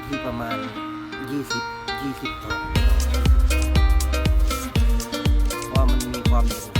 ู่ที่ประมาณ 20 20ตัวเพราะว่ามันมีความเด่นครั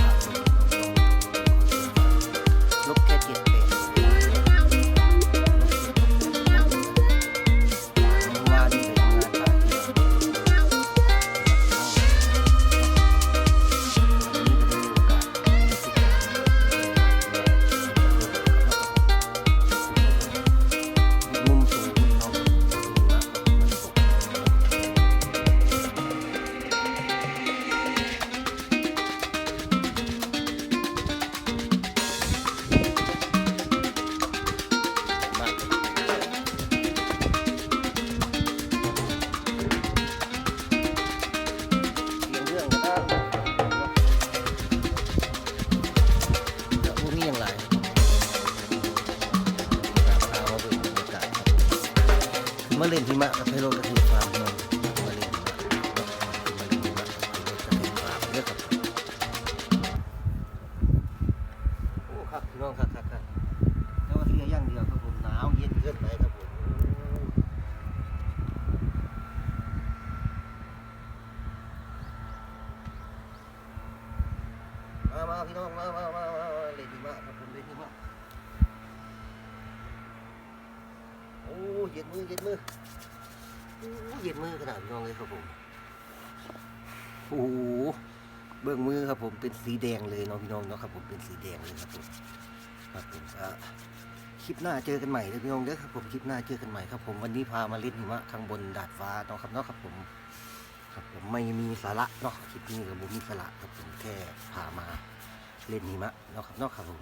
มาเล่นหิมะกับไพโรกระถิ่นฟาร์มนาะมาเล่น พี่น้องมามามามาเล่นหิมะครับผมเล่นหิมะโอ้เย็นมือเย็นมือโอ้เย็นมือขนาดน้องเลยครับผมโอ้โหเบื้องมือครับผมเป็นสีแดงเลยเน้องพี่น้องเนาะครับผมเป็นสีแดงเลยครับผมครับผมอะคลิปหน้าเจอกันใหม่เลยพี่น้องเด้อครับผมคลิปหน้าเจอกันใหม่ครับผมวันนี้พามาเล่นหิมะข้างบนดาดฟ้าเนาะครับเนาะครับผมครับผมไม่มีสาระเนาะคลิปนี้กับผมมีสาระครับผมแค่พามา เล่นหิมะเนาะครับเนาะครับผม